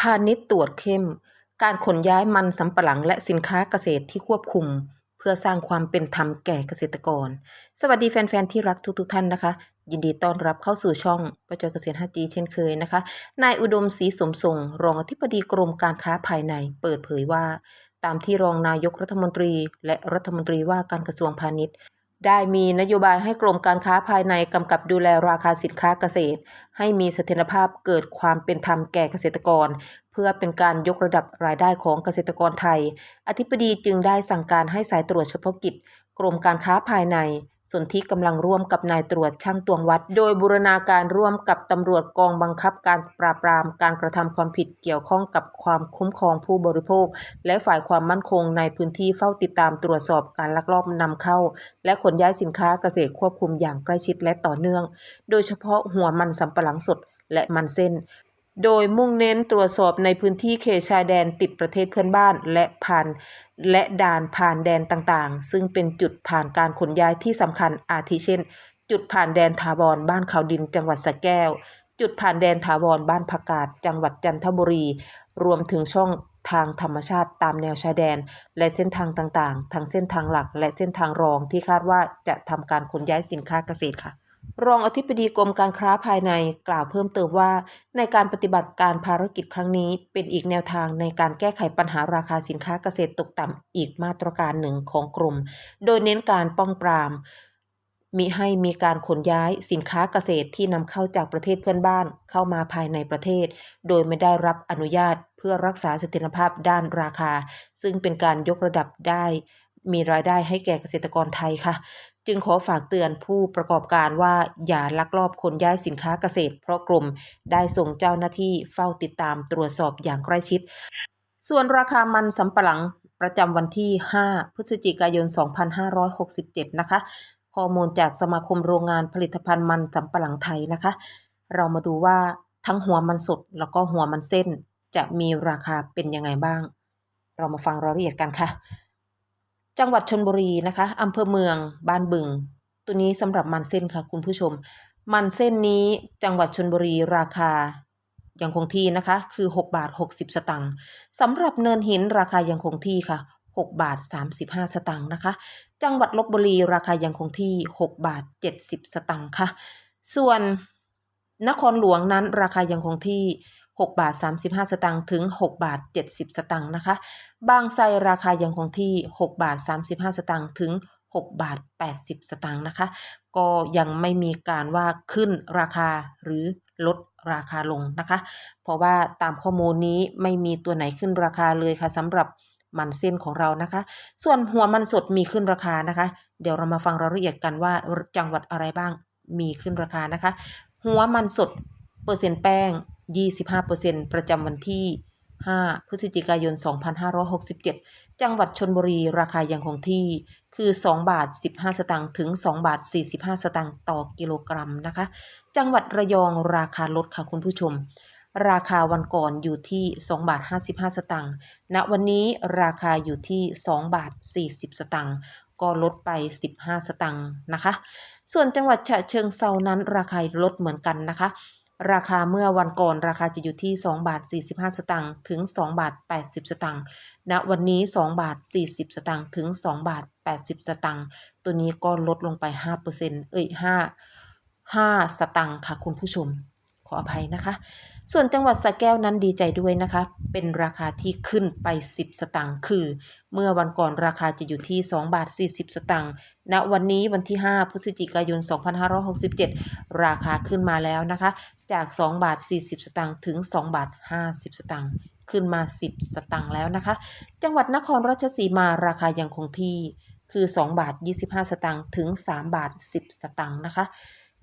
พาณิชย์ตรวจเข้ม การขนย้ายมันสำปะหลังและสินค้าเกษตรที่ควบคุม เพื่อสร้างความเป็นธรรมแก่เกษตรกร สวัสดีแฟนๆที่รักทุกๆท่านนะคะ ยินดีต้อนรับเข้าสู่ช่องประจอยเกษตร 5G เช่นเคยนะคะ นายอุดมศรีสมทรงรองอธิบดีกรมการค้าภายใน เปิดเผยว่า ตามที่รองนายกรัฐมนตรี และรัฐมนตรีว่าการกระทรวงพาณิชย์ ได้มีนโยบายให้กรมการค้าภายในกำกับดูแลราคาสินค้าเกษตร ให้มีเสถียรภาพเกิดความเป็นธรรมแก่เกษตรกร เพื่อเป็นการยกระดับรายได้ของเกษตรกรไทย อธิบดีจึงได้สั่งการให้สายตรวจเฉพาะกิจ กรมการค้าภายใน ส่วนที่กำลังร่วมกับนายตรวจช่างตวงวัด โดยบูรณาการร่วมกับตำรวจกองบังคับการปราบปรามการกระทำความผิดเกี่ยวข้องกับความคุ้มครองผู้บริโภค และฝ่ายความมั่นคงในพื้นที่เฝ้าติดตามตรวจสอบการลักลอบนำเข้า และขนย้ายสินค้าเกษตรควบคุมอย่างใกล้ชิดและต่อเนื่อง โดยเฉพาะหัวมันสำปะหลังสดและมันเส้น โดยมุ่งเน้นตรวจสอบในพื้นที่เขตชายแดนติดประเทศเพื่อนบ้านและผ่านและด่านผ่านแดนต่างๆ ซึ่งเป็นจุดผ่านการขนย้ายที่สำคัญอาทิเช่น จุดผ่านแดนถาวรบ้านเขาดินจังหวัดสระแก้ว จุดผ่านแดนถาวรบ้านผักกาดจังหวัดจันทบุรี รวมถึงช่องทางธรรมชาติตามแนวชายแดน และเส้นทางต่างๆ ทั้งเส้นทางหลักและเส้นทางรองที่คาดว่าจะทำการขนย้ายสินค้าเกษตรค่ะ รองอธิบดีกรมการค้าภายในกล่าวเพิ่มเติมว่า ในการปฏิบัติการภารกิจครั้งนี้เป็นอีกแนวทางในการแก้ไขปัญหาราคาสินค้าเกษตรตกต่ำอีกมาตรการหนึ่งของกรม โดยเน้นการป้องปรามมิให้มีการขนย้ายสินค้าเกษตรที่นำเข้าจากประเทศเพื่อนบ้านเข้ามาภายในประเทศ โดยไม่ได้รับอนุญาตเพื่อรักษาเสถียรภาพด้านราคา ซึ่งเป็นการยกระดับได้มีรายได้ให้แก่เกษตรกรไทยค่ะ จึงขอฝากเตือนผู้ประกอบการว่าอย่าลักลอบขนย้ายสินค้าเกษตร เพราะกรมได้ส่งเจ้าหน้าที่เฝ้าติดตามตรวจสอบอย่างใกล้ชิด ส่วนราคามันสำปะหลังประจำวันที่ 5 พฤศจิกายน 2567 นะคะ ข้อมูลจากสมาคมโรงงานผลิตภัณฑ์มันสำปะหลังไทยนะคะ เรามาดูว่าทั้งหัวมันสดแล้วก็หัวมันเส้น จะมีราคาเป็นยังไงบ้าง เรามาฟังรายละเอียดกันค่ะ จังหวัดชนบุรีนะคะอำเภอเมืองบ้านบึง ตัวนี้สำหรับมันเส้นค่ะคุณผู้ชม มันเส้นนี้จังหวัดชนบุรีราคายังคงที่นะคะ คือ 6 บาท 60 สตังค์สำหรับเนินหินราคายังคงที่ค่ะ 6 บาท 35 สตังค์นะคะ จังหวัดลบบุรีราคายังคงที่ 6 บาท 70 สตังค์ค่ะ ส่วนนครหลวงนั้นราคายังคงที่ 6 บาท 35 สตังค์ถึง 6 บาท 70 สตังค์นะคะ บางไทรราคายังคงที่ 6 บาท 35 สตังค์ถึง 6 บาท 80 สตังค์นะคะ ก็ยังไม่มีการว่าขึ้นราคาหรือลดราคาลงนะคะ เพราะว่าตามข้อมูลนี้ไม่มีตัวไหนขึ้นราคาเลยค่ะสำหรับมันเส้นของเรานะคะ ส่วนหัวมันสดมีขึ้นราคานะคะ เดี๋ยวเรามาฟังรายละเอียดกันว่าจังหวัดอะไรบ้างมีขึ้นราคานะคะ หัวมันสดเปอร์เซ็นต์แป้ง 25%ประจำวันที่ 5 พฤศจิกายน 2567 จังหวัดชนบุรีราคายังคงที่คือ 2 บาท 15 สตางค์ถึง 2 บาท 45 สตางค์ต่อกิโลกรัมนะคะ จังหวัดระยองราคาลดค่ะคุณผู้ชม ราคาวันก่อนอยู่ที่ 2 บาท 55 สตางค์ณวันนี้ราคาอยู่ที่ 2 บาท 40 สตางค์ก็ลดไป 15 สตางค์นะคะ ส่วนจังหวัดฉะเชิงเซานั้นราคาลดเหมือนกันนะคะ ราคาเมื่อวันก่อนราคาจะอยู่ที่ 2 บาท 45 สตางค์ถึง 2 บาท 80 สตางค์ณวันนี้ 2 บาท 40 สตางค์ถึง 2 บาท 80 สตางค์ตัวนี้ก็ลดลงไป 5%เอ้ย5 5 สตางค์ค่ะคุณผู้ชม ขออภัยนะคะ ส่วนจังหวัดสระแก้วนั้นดีใจด้วยนะคะ เป็นราคาที่ขึ้นไป 10 สตางค์คือ เมื่อวันก่อนราคาจะอยู่ที่2บาท40 สตางค์ณวันนี้วันที่ 5 พฤศจิกายน 2567 ราคาขึ้นมาแล้วนะคะ จาก2บาท40 สตางค์ถึง2บาท50 สตางค์ขึ้นมา 10 สตางค์แล้วนะคะ จังหวัดนครราชสีมาราคายังคงที่คือ 2 บาท 25 สตางค์ถึง 3 บาท 10 สตางค์นะคะ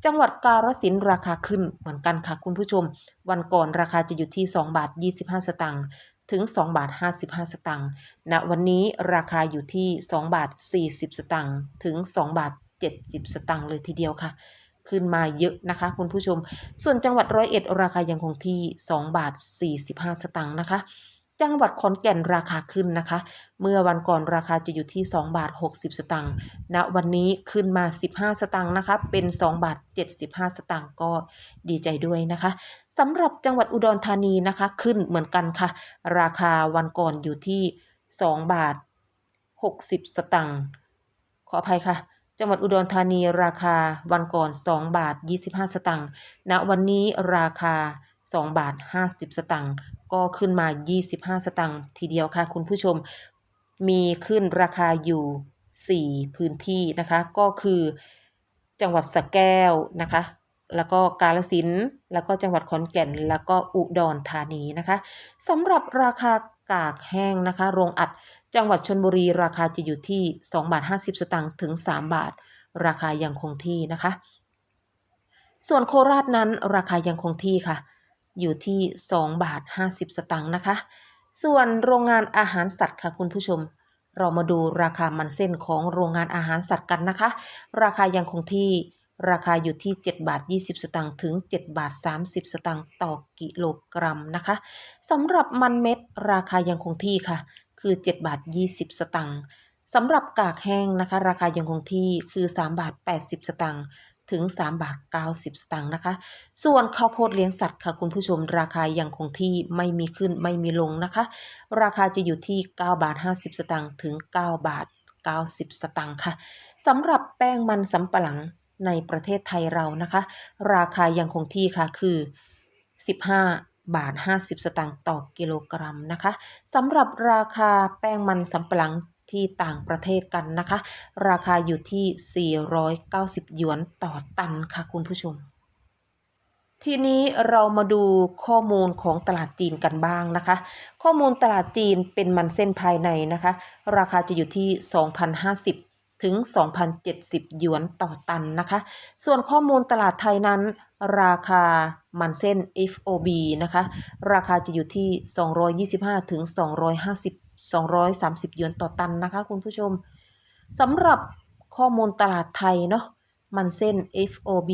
จังหวัดกาฬสินธุ์ราคาขึ้นเหมือนกันค่ะคุณผู้ชม วันก่อนราคาจะอยู่ที่ 2 บาท 25 สตางค์ถึง 2 บาท 55 สตางค์ณวันนี้ราคาอยู่ที่ 2 บาท 40 สตางค์ถึง 2 บาท 70 สตางค์เลยทีเดียวค่ะ ขึ้นมาเยอะนะคะคุณผู้ชม ส่วนจังหวัดร้อยเอ็ดราคายังคงที่ 2 บาท 45 สตางค์นะคะ จังหวัดขอนแก่นราคาขึ้นนะคะ เมื่อวันก่อนราคาจะอยู่ที่ 2 บาท 60 สตางค์ณวันนี้ขึ้นมา 15 สตางค์นะคะ เป็น 2 บาท 75 สตางค์ก็ดีใจด้วยนะคะสำหรับจังหวัดอุดรธานีนะคะ ขึ้นเหมือนกันค่ะ ราคาวันก่อนอยู่ที่ 2 บาท 60 สตางค์ขออภัยค่ะ จังหวัดอุดรธานีราคาวันก่อน 2 บาท 25 สตางค์ณวันนี้ราคา2บาท 50 สตางค์ ก็ขึ้นมา 25 สตางค์ทีเดียวค่ะ คุณผู้ชมมีขึ้นราคาอยู่ 4 พื้นที่นะคะ ก็คือจังหวัดสะแก้วนะคะ แล้วก็กาฬสินแล้วก็จังหวัดขอนแก่น แล้วก็อุดรธานีนะคะสำหรับราคากากแห้งนะคะ โรงอัดจังหวัดชนบุรีราคาจะอยู่ที่2บาท50 สตางค์ถึง 3 บาท ราคายังคงที่นะคะ ส่วนโคราชนั้นราคายังคงที่ค่ะ อยู่ที่ 2 บาท 50 สตางค์นะคะ ส่วนโรงงานอาหารสัตว์ค่ะคุณผู้ชม เรามาดูราคามันเส้นของโรงงานอาหารสัตว์กันนะคะ ราคายังคงที่ราคาอยู่ที่ 7 บาท 20 สตางค์ถึง 7 บาท 30 สตางค์ต่อกิโลกรัมนะคะสำหรับมันเม็ดราคายังคงที่ค่ะ คือ 7 บาท 20 สตางค์สำหรับกากแห้งนะคะ ราคายังคงที่คือ 3 บาท 80 สตางค์ ถึง 3 บาท 90 สตางค์นะคะ ส่วนข้าวโพดเลี้ยงสัตว์ค่ะคุณผู้ชมราคายังคงที่ไม่มีขึ้นไม่มีลงนะคะ ราคาจะอยู่ที่ 9 บาท 50 สตางค์ถึง 9 บาท 90 สตางค์ค่ะสำหรับแป้งมันสำปะหลังในประเทศไทยเรานะคะ ราคายังคงที่ค่ะคือ 15บาท 50 สตางค์ต่อกิโลกรัมนะคะสำหรับราคาแป้งมันสำปะหลัง ที่ต่างประเทศกันนะคะ ราคาอยู่ที่ 490 หยวนต่อตันค่ะคุณผู้ชม ทีนี้เรามาดูข้อมูลของตลาดจีนกันบ้างนะคะ ข้อมูลตลาดจีนเป็นมันเส้นภายในนะคะ ราคาจะอยู่ที่ 2,050ถึง 2,070 หยวนต่อตันนะคะ ส่วนข้อมูลตลาดไทยนั้น ราคามันเส้น FOB นะคะ ราคาจะอยู่ที่ 225ถึง250 230 หยวนต่อตันนะคะคุณผู้ชมสำหรับข้อมูลตลาดไทยเนาะมันเส้น FOB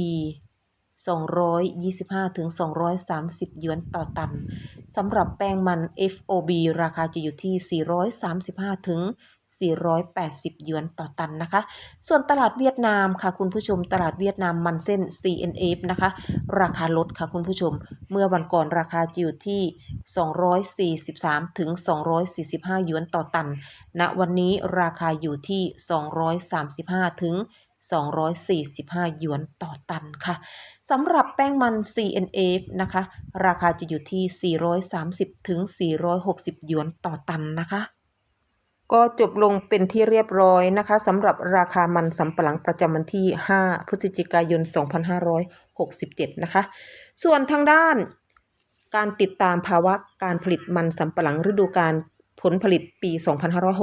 225ถึง230 หยวนต่อตันสำหรับแป้งมัน FOB ราคาจะอยู่ที่ 435ถึง480 หยวนต่อตันนะคะ ส่วนตลาดเวียดนามค่ะคุณผู้ชม ตลาดเวียดนามมันเส้น CNF นะคะ ราคาลดค่ะคุณผู้ชม เมื่อวันก่อนราคาจะอยู่ที่ 243ถึง245 หยวนต่อตันณวันนี้ราคาอยู่ที่ 235ถึง 245 หยวนต่อตันค่ะสำหรับแป้งมัน CNF นะคะ ราคาจะอยู่ที่ 430 ถึง 460 หยวนต่อตันนะคะ ก็จบลงเป็นที่เรียบร้อยนะคะสำหรับราคามันสำปะหลังประจำวันที่ 5 พฤศจิกายน 2567 นะคะ ส่วนทางด้านการติดตามภาวะการผลิตมันสำปะหลังฤดูกาลผลผลิตปี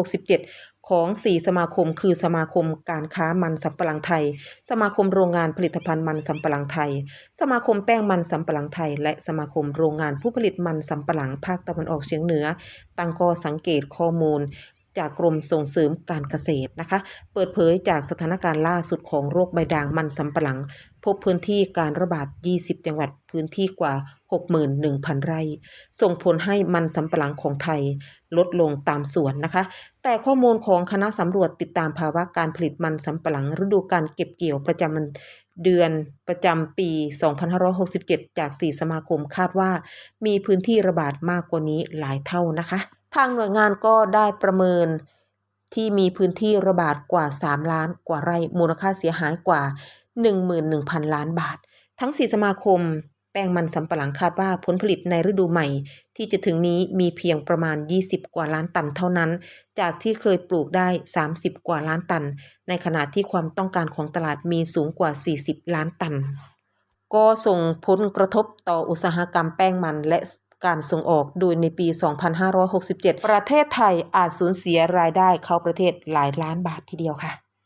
2567 ของ 4 สมาคม คือสมาคมการค้ามันสำปะหลังไทย สมาคมโรงงานผลิตภัณฑ์มันสำปะหลังไทย สมาคมแป้งมันสำปะหลังไทย และสมาคมโรงงานผู้ผลิตมันสำปะหลังภาคตะวันออกเฉียงเหนือตั้งข้อสังเกตข้อมูลจากกรมส่งเสริมการเกษตรนะคะ เปิดเผยจากสถานการณ์ล่าสุดของโรคใบด่างมันสำปะหลัง พบพื้นที่การระบาด 20 จังหวัดพื้นที่กว่า 61,000 ไร่ ส่งผลให้มันสำปะหลังของไทยลดลงตามส่วนนะคะ แต่ข้อมูลของคณะสำรวจติดตามภาวะการผลิตมันสำปะหลังฤดูการเก็บเกี่ยวประจำเดือนประจำปี 2567 จาก 4 สมาคมคาดว่า มีพื้นที่ระบาดมากกว่านี้หลายเท่านะคะ ทางหน่วยงานก็ได้ประเมินที่มีพื้นที่ระบาดกว่า 3 ล้านกว่าไร่มูลค่าเสียหายกว่า 11,000 ล้านบาท ทั้ง 4 สมาคม แป้งมันสำปะหลังคาดว่าผลผลิตในฤดูใหม่ ที่จะถึงนี้มีเพียงประมาณ 20 กว่าล้านตันเท่านั้น จากที่เคยปลูกได้ 30 กว่าล้านตัน ในขณะที่ความต้องการของตลาดมีสูงกว่า 40 ล้านตัน ก็ส่งผลกระทบต่ออุตสาหกรรมแป้งมันและการส่งออกโดยในปี 2567 ประเทศไทยอาจสูญเสียรายได้เข้าประเทศหลายล้านบาททีเดียวค่ะ